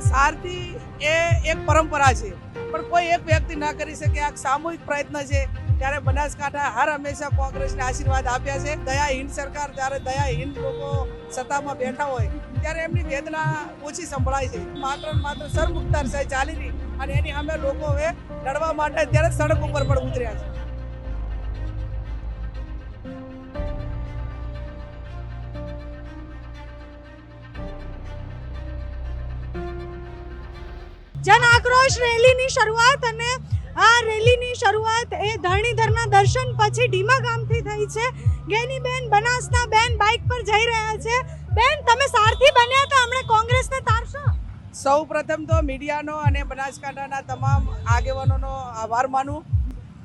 સારથી એ એક પરંપરા છે. પણ કોઈ એક વ્યક્તિ ના કરી શકે, આ સામૂહિક પ્રયત્ન છે. ત્યારે બનાસકાંઠા હર હંમેશા કોંગ્રેસને આશીર્વાદ આપ્યા છે. દયાહીન સરકાર જ્યારે દયાહીન લોકો સત્તામાં બેઠા હોય, ત્યારે એમની વેદના ઓછી સંભળાય છે. માત્ર માત્ર સરમુખતાર સાહેબ ચાલી રહી અને એની અમે લોકો હવે લડવા માટે અત્યારે સડક ઉપર પણ ઉતર્યા છે. જન આક્રોશ રેલીની શરૂઆત અને આ રેલીની શરૂઆત એ ધરણીધરના દર્શન પછી ડીમા ગામથી થઈ છે. ગેની બેન, બનાસના બેન બાઇક પર જઈ રહ્યા છે. બેન, તમે સારથી બન્યા તો હમણે કોંગ્રેસને તારશો? સૌ પ્રથમ તો મીડિયાનો અને બનાસકાંઠાના તમામ આગેવાનોનો આભાર માનું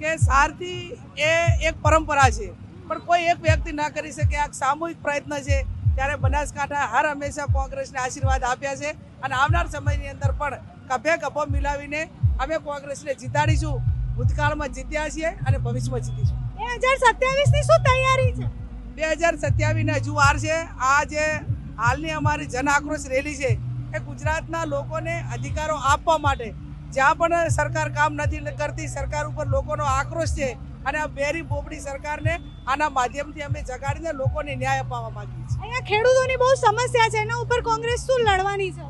કે સારથી એ એક પરંપરા છે. પણ કોઈ એક વ્યક્તિ ના કરી શકે. આ સામૂહિક પ્રયત્ન છે. ત્યારે બનાસકાંઠા હર હંમેશા કોંગ્રેસને આશીર્વાદ આપ્યા છે અને આવનાર સમયની અંદર પણ કભે કભો મિલાવીને અમે કોંગ્રેસને જીતાડીશું. ભૂતકાળમાં જીત્યા છીએ અને ભવિષ્યમાં જીતીશું. બે હજાર સત્યાવીસની શું તૈયારી છે? બે હજાર સત્યાવીસના હજુ વાર છે. આ જે હાલની અમારી જન આક્રોશ રેલી છે એ ગુજરાતના લોકોને અધિકારો આપવા માટે જ્યાં પણ સરકાર કામ નથી કરતી સરકાર ઉપર લોકોનો આક્રોશ છે અને આ બેરી બોબડી સરકારને આના માધ્યમથી અમે જગાડીને લોકોને ન્યાય અપાવવા માંગીએ છીએ. અહીંયા ખેડૂતોની બહુ સમસ્યા છે. એના ઉપર કોંગ્રેસ શું લડવાની છે?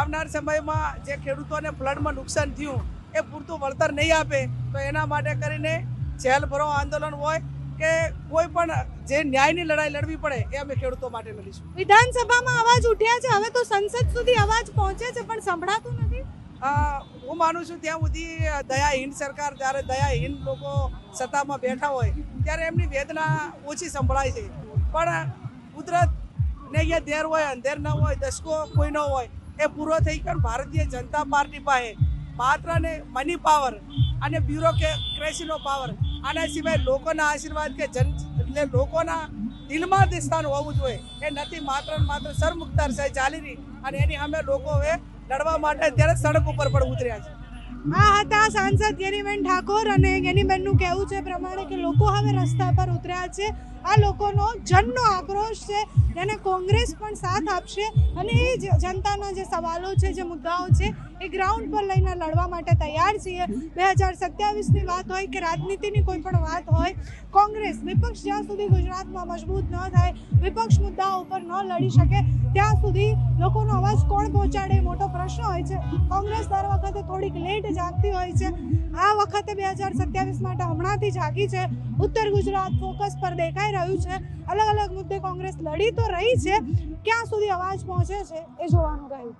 આવનાર સમયમાં જે ખેડૂતોને ફ્લડમાં નુકસાન થયું એ પૂરતું વળતર નહીં આપે તો એના માટે કરીને જેલ ભરો આંદોલન હોય કે કોઈ પણ જે ન્યાયની લડાઈ લડવી પડે એ અમે ખેડૂતો માટે લડીશું. વિધાનસભામાં અવાજ ઉઠ્યા છે. હવે તો સંસદ સુધી અવાજ પહોંચે છે પણ સંભળાતું નથી હું માનું છું ત્યાં સુધી દયાહીન સરકાર જ્યારે દયાહીન લોકો સત્તામાં બેઠા હોય, ત્યારે એમની વેદના ઓછી સંભળાય છે. પણ કુદરત ને અહીંયા ધેર હોય, અંધેર ન હોય, દસકો કોઈ ન હોય, એ પૂરો થઈ ગયો ભારતીય જનતા પાર્ટી પાસે માત્ર ને મની પાવર અને બ્યુરોક્રેસીનો પાવર આના સિવાય લોકોના આશીર્વાદ કે જન, એટલે લોકોના દિલમાં તે સ્થાન હોવું જોઈએ. એ નથી માત્ર માત્ર સરમુખતાર સાહેબ ચાલી રહી અને એની અમે લોકો હવે લડવા માટે અત્યારે સડક ઉપર પણ ઉતર્યા છે. આ હતા સાંસદ ગેનીબેન ઠાકોર અને ગેનીબેનનું કહેવું છે પ્રમાણે કે લોકો હવે રસ્તા પર ઉતર્યા છે. આ લોકોનો જનનો આક્રોશ છે જેને કોંગ્રેસ પણ સાથ આપશે અને એ જનતાના જે સવાલો છે, જે મુદ્દાઓ છે, એ ગ્રાઉન્ડ પર લઈને લડવા માટે તૈયાર છીએ. બે હજાર સત્યાવીસની વાત હોય કે રાજનીતિની કોઈ પણ વાત હોય, કોંગ્રેસ વિપક્ષ જ્યાં સુધી ગુજરાતમાં મજબૂત ન થાય, વિપક્ષ મુદ્દાઓ ઉપર ન લડી શકે, ત્યાં સુધી લોકોનો અવાજ કોણ પહોંચાડે મોટો પ્રશ્ન હોય છે. કોંગ્રેસ દર વખતે થોડીક લેટ જાગતી હોય છે. આ વખતે બે હજાર સત્યાવીસ માટે હમણાંથી જાગી છે. ઉત્તર ગુજરાત ફોકસ પર દેખાઈ રહ્યું છે. અલગ અલગ મુદ્દે કોંગ્રેસ લડી તો રહી છે. ક્યાં સુધી અવાજ પહોંચે છે એ જોવાનું રહ્યું.